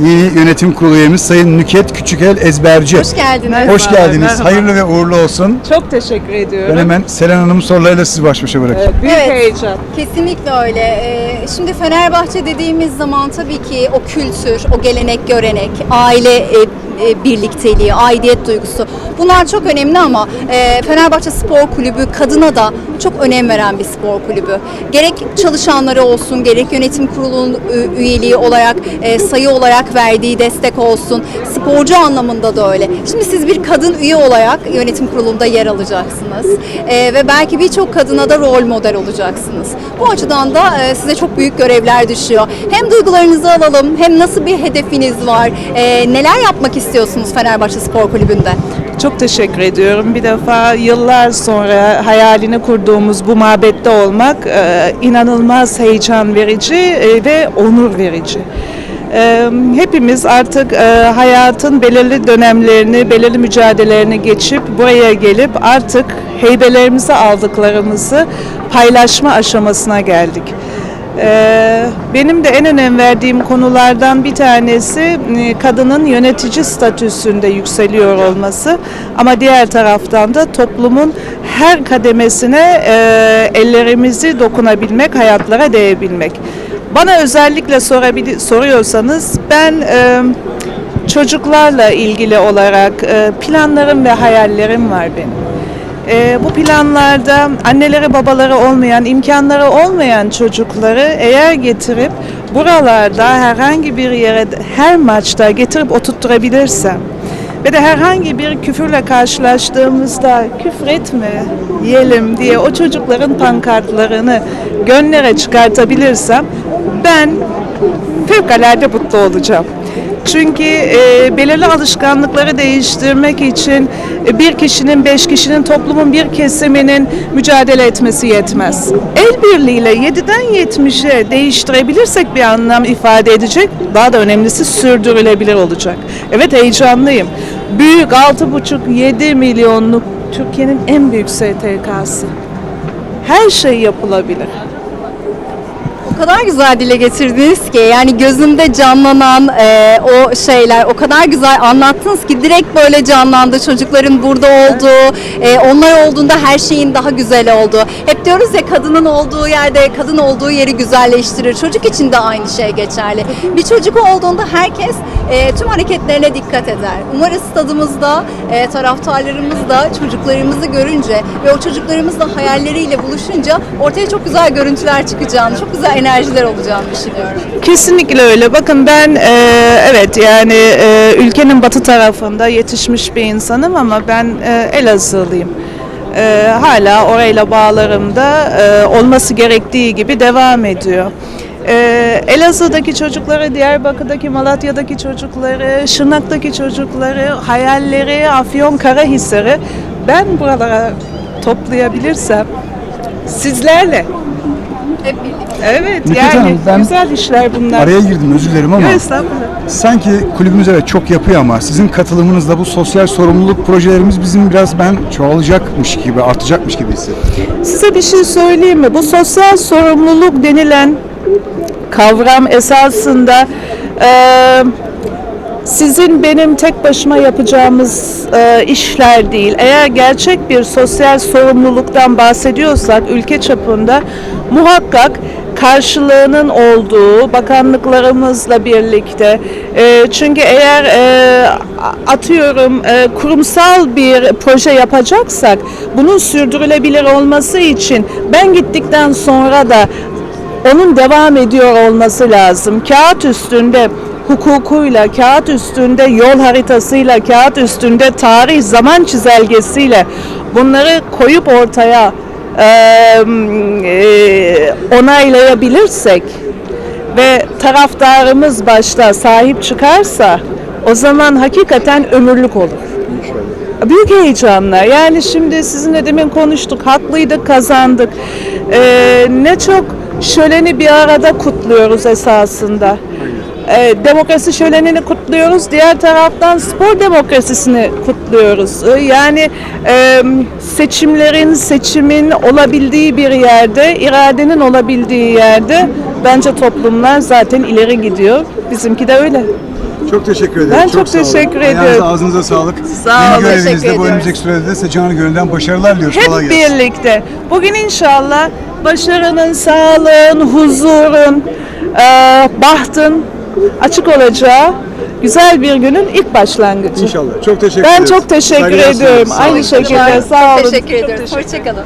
yeni yönetim kurulu üyemiz Sayın Nüket Küçükel Ezberci. Hoş geldiniz. Hoş geldiniz. merhaba. Hayırlı ve uğurlu olsun. Çok teşekkür ediyorum. Ben hemen Selen Hanım'ın sorularıyla sizi baş başa bırakayım. Büyük Evet. heyecan. Kesinlikle öyle. Ee, şimdi Fenerbahçe dediğimiz zaman tabii ki o kültür, o gelenek, görenek, aile e, e, birlikteliği, aidiyet duygusu bunlar çok önemli ama e, Fenerbahçe Spor Kulübü kadına da çok önem veren bir spor kulübü. Gerek çalışanları olsun, gerek yönetim kurulunun üyeliği olarak, e, sayı olarak verdiği destek olsun, sporcu anlamında da öyle. Şimdi siz bir kadın üye olarak yönetim kurulunda yer alacaksınız E, ve belki birçok kadına da rol model olacaksınız. Bu açıdan da e, size çok büyük görevler düşüyor. Hem duygularınızı alalım, hem nasıl bir hedefiniz var, e, neler yapmak istiyorsunuz Fenerbahçe Spor Kulübü'nde? Çok teşekkür ediyorum. Bir defa yıllar sonra hayalini kurduğumuz bu mabette olmak e, inanılmaz heyecan verici e, ve onur verici. E, Hepimiz artık hayatın belirli dönemlerini, belirli mücadelelerini geçip buraya gelip artık heybelerimizi aldıklarımızı paylaşma aşamasına geldik. Ee, Benim de en önem verdiğim konulardan bir tanesi e, kadının yönetici statüsünde yükseliyor olması ama diğer taraftan da toplumun her kademesine e, ellerimizi dokunabilmek, hayatlara değebilmek. Bana özellikle soruyorsanız ben e, çocuklarla ilgili olarak planlarım ve hayallerim var benim. Ee, bu planlarda anneleri babaları olmayan, imkanları olmayan çocukları eğer getirip buralarda herhangi bir yere her maçta getirip oturtturabilirsem ve de herhangi bir küfürle karşılaştığımızda küfür etme yiyelim diye o çocukların pankartlarını gönlere çıkartabilirsem ben fevkalade mutlu olacağım. Çünkü e, belirli alışkanlıkları değiştirmek için e, bir kişinin, beş kişinin, toplumun bir kesiminin mücadele etmesi yetmez. El birliğiyle 7'den 70'e değiştirebilirsek bir anlam ifade edecek, daha da önemlisi sürdürülebilir olacak. Evet heyecanlıyım. Büyük 6,5-7 milyonluk Türkiye'nin en büyük STK'sı. Her şey yapılabilir. Kadar güzel dile getirdiniz ki yani gözümde canlanan e, o şeyler o kadar güzel anlattınız ki direkt böyle canlandı. Çocukların burada olduğu e, onlar olduğunda her şeyin daha güzel olduğu. Hep diyoruz ya kadının olduğu yerde kadın olduğu yeri güzelleştirir. Çocuk için de aynı şey geçerli. Bir çocuk olduğunda herkes e, tüm hareketlerine dikkat eder. Umarız stadımızda e, taraftarlarımız da çocuklarımızı görünce ve o çocuklarımızla hayalleriyle buluşunca ortaya çok güzel görüntüler çıkacağını çok güzel enerjiler olacağını düşünüyorum. Kesinlikle öyle. Bakın ben e, evet yani e, ülkenin batı tarafında yetişmiş bir insanım ama ben e, Elazığlıyım. E, hala orayla bağlarım da e, olması gerektiği gibi devam ediyor. E, Elazığ'daki çocukları, Diyarbakır'daki, Malatya'daki çocukları, Şırnak'taki çocukları, hayalleri, Afyon, Karahisar'ı ben buralara toplayabilirsem sizlerle Hep birlikte. Evet Nükhet yani Hanım, ben güzel işler bunlar. Araya girdim özür dilerim ama Yok, estağfurullah. sanki kulübümüz evet çok yapıyor ama sizin katılımınızla bu sosyal sorumluluk projelerimiz bizim biraz ben çoğalacakmış gibi artacakmış gibi hissettim. Size bir şey söyleyeyim mi? Bu sosyal sorumluluk denilen kavram esasında eee, sizin benim tek başıma yapacağımız eee, işler değil. Eğer gerçek bir sosyal sorumluluktan bahsediyorsak ülke çapında muhakkak karşılığının olduğu bakanlıklarımızla birlikte eee, çünkü eğer eee, atıyorum eee, kurumsal bir proje yapacaksak bunun sürdürülebilir olması için ben gittikten sonra da onun devam ediyor olması lazım. Kağıt üstünde hukukuyla, kağıt üstünde yol haritasıyla, kağıt üstünde tarih, zaman çizelgesiyle bunları koyup ortaya e, e, onaylayabilirsek ve taraftarımız başta sahip çıkarsa o zaman hakikaten ömürlük olur. Büyük heyecanla. Yani şimdi sizinle demin konuştuk. Haklıydık, kazandık. Ee, ne çok şöleni bir arada kutluyoruz esasında. Ee, demokrasi şölenini kutluyoruz. Diğer taraftan spor demokrasisini kutluyoruz. Ee, yani e, seçimlerin, seçimin olabildiği bir yerde, iradenin olabildiği yerde bence toplumlar zaten ileri gidiyor. Bizimki de öyle. Çok teşekkür ederim. Ben çok olun. teşekkür Ayağınıza, ediyorum. ağzınıza sağlık. Sağ Yeni olun, görevinizde teşekkür bu önümüzdeki sürede canı gönülden başarılar diliyoruz. Hep Kolay gelsin. birlikte. Bugün inşallah başarının, sağlığın, huzurun, e, bahtın açık olacağı güzel bir günün ilk başlangıcı. İnşallah. Çok teşekkür Ben ederiz. çok teşekkür ediyorum. sunuyoruz. Sağ olun. Aynı şekilde sağ olun. Teşekkür ediyoruz. Hoşçakalın.